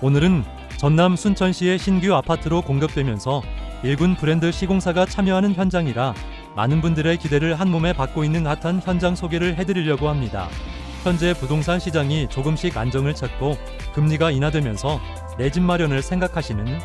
오늘은 전남 순천시의 신규 아파트로 공급되면서 일군 브랜드 시공사가 참여하는 현장이라 많은 분들의 기대를 한 몸에 받고 있는 핫한 현장 소개를 해드리려고 합니다. 현재 부동산 시장이 조금씩 안정을 찾고 금리가 인하되면서 내 집 마련을 생각하시는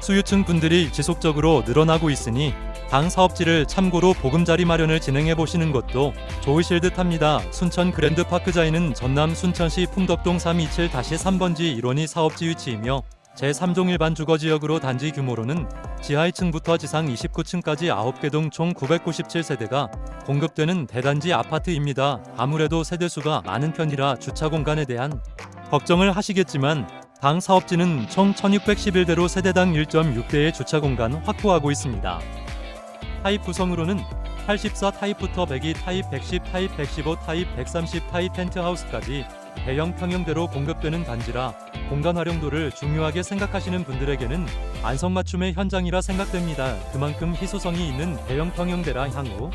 수요층 분들이 지속적으로 늘어나고 있으니 당 사업지를 참고로 보금자리 마련을 진행해 보시는 것도 좋으실 듯합니다. 순천 그랜드파크자이는 전남 순천시 풍덕동 327-3번지 1원이 사업지 위치이며 제3종 일반 주거지역으로 단지 규모로는 지하 2층부터 지상 29층까지 9개 동 총 997세대가 공급되는 대단지 아파트입니다. 아무래도 세대수가 많은 편이라 주차 공간에 대한 걱정을 하시겠지만 당 사업지는 총 1611대로 세대당 1.6대의 주차 공간 확보하고 있습니다. 타입 구성으로는 84 타입부터 102 타입 110 타입 115 타입 130 타입 펜트하우스까지 대형 평형대로 공급되는 단지라 공간 활용도를 중요하게 생각하시는 분들에게는 안성맞춤의 현장이라 생각됩니다. 그만큼 희소성이 있는 대형 평형대라 향후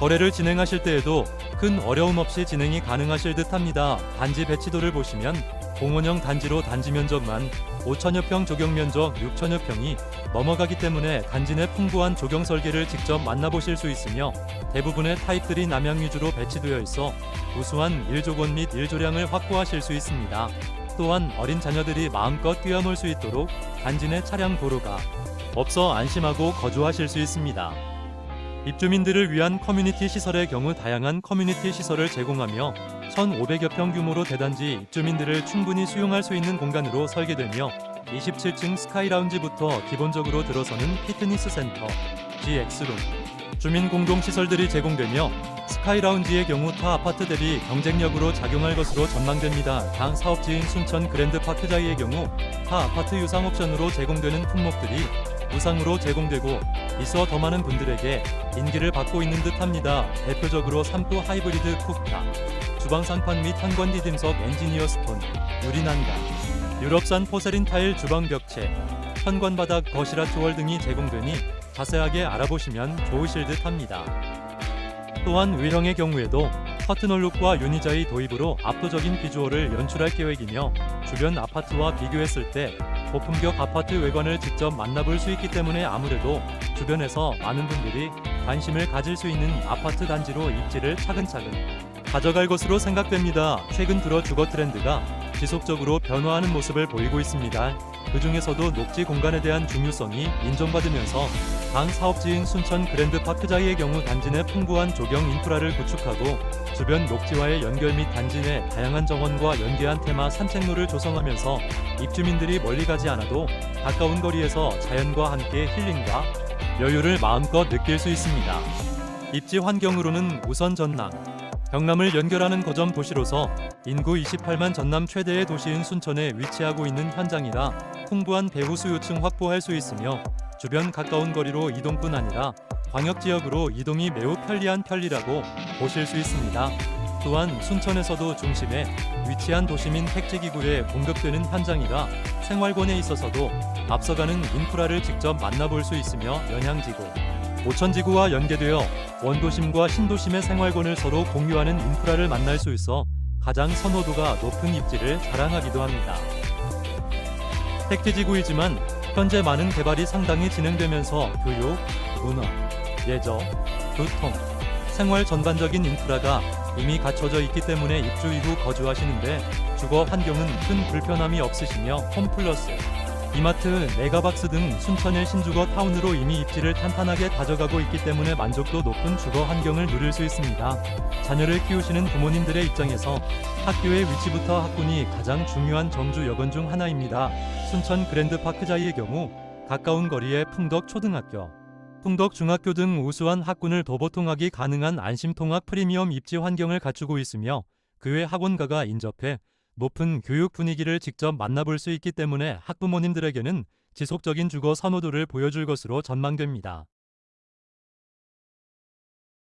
거래를 진행하실 때에도 큰 어려움 없이 진행이 가능하실 듯합니다. 단지 배치도를 보시면 공원형 단지로 단지 면적만 5천여 평 조경 면적 6천여 평이 넘어가기 때문에 내 풍부한 조경 설계를 직접 만나보실 수 있으며 대부분의 타입들이 남향 위주로 배치되어 있어 우수한 일조건 및 일조량을 확보하실 수 있습니다. 또한 어린 자녀들이 마음껏 뛰어놀 수 있도록 내 차량 도로가 없어 안심하고 거주하실 수 있습니다. 입주민들을 위한 커뮤니티 시설의 경우 다양한 커뮤니티 시설을 제공하며 1,500여 평 규모로 대단지 입주민들을 충분히 수용할 수 있는 공간으로 설계되며 27층 스카이라운지부터 기본적으로 들어서는 피트니스 센터, GX룸, 주민 공동 시설들이 제공되며 스카이라운지의 경우 타 아파트 대비 경쟁력으로 작용할 것으로 전망됩니다. 당 사업지인 순천 그랜드 파크자이의 경우 타 아파트 유상 옵션으로 제공되는 품목들이 무상으로 제공되고 있어 더 많은 분들에게 인기를 받고 있는 듯합니다. 대표적으로 삼구 하이브리드 쿡타, 주방 상판 및 현관 디딤석 엔지니어 스톤, 유리 난간, 유럽산 포세린 타일 주방 벽체, 현관 바닥 거실 아트월 등이 제공되니 자세하게 알아보시면 좋으실 듯합니다. 또한 외형의 경우에도 커튼홀룩과 유니자의 도입으로 압도적인 비주얼을 연출할 계획이며 주변 아파트와 비교했을 때 고품격 아파트 외관을 직접 만나볼 수 있기 때문에 아무래도 주변에서 많은 분들이 관심을 가질 수 있는 아파트 단지로 입지를 차근차근 가져갈 것으로 생각됩니다. 최근 들어 주거 트렌드가 지속적으로 변화하는 모습을 보이고 있습니다. 그 중에서도 녹지 공간에 대한 중요성이 인정받으면서 당 사업지인 순천 그랜드 파크자이의 경우 단지 내 풍부한 조경 인프라를 구축하고 주변 녹지와의 연결 및 단지 내 다양한 정원과 연계한 테마 산책로를 조성하면서 입주민들이 멀리 가지 않아도 가까운 거리에서 자연과 함께 힐링과 여유를 마음껏 느낄 수 있습니다. 입지 환경으로는 우선 전남, 경남을 연결하는 거점 도시로서 인구 28만 전남 최대의 도시인 순천에 위치하고 있는 현장이라 풍부한 배후 수요층 확보할 수 있으며 주변 가까운 거리로 이동뿐 아니라 광역 지역으로 이동이 매우 편리한 편리라고 보실 수 있습니다. 또한 순천에서도 중심에 위치한 도시민 택지기구에 공급되는 현장이라 생활권에 있어서도 앞서가는 인프라를 직접 만나볼 수 있으며 연향지구, 오천지구와 연계되어 원도심과 신도심의 생활권을 서로 공유하는 인프라를 만날 수 있어 가장 선호도가 높은 입지를 자랑하기도 합니다. 택지지구이지만 현재 많은 개발이 상당히 진행되면서 교육, 문화, 예저, 교통, 생활 전반적인 인프라가 이미 갖춰져 있기 때문에 입주 이후 거주하시는데 주거 환경은 큰 불편함이 없으시며 홈플러스, 이마트, 메가박스 등 순천의 신주거 타운으로 이미 입지를 탄탄하게 다져가고 있기 때문에 만족도 높은 주거 환경을 누릴 수 있습니다. 자녀를 키우시는 부모님들의 입장에서 학교의 위치부터 학군이 가장 중요한 정주 여건 중 하나입니다. 순천 그랜드파크자이의 경우 가까운 거리에 풍덕 초등학교, 풍덕 중학교 등 우수한 학군을 도보통하기 가능한 안심통학 프리미엄 입지 환경을 갖추고 있으며 그외 학원가가 인접해 높은 교육 분위기를 직접 만나볼 수 있기 때문에 학부모님들에게는 지속적인 주거 선호도를 보여줄 것으로 전망됩니다.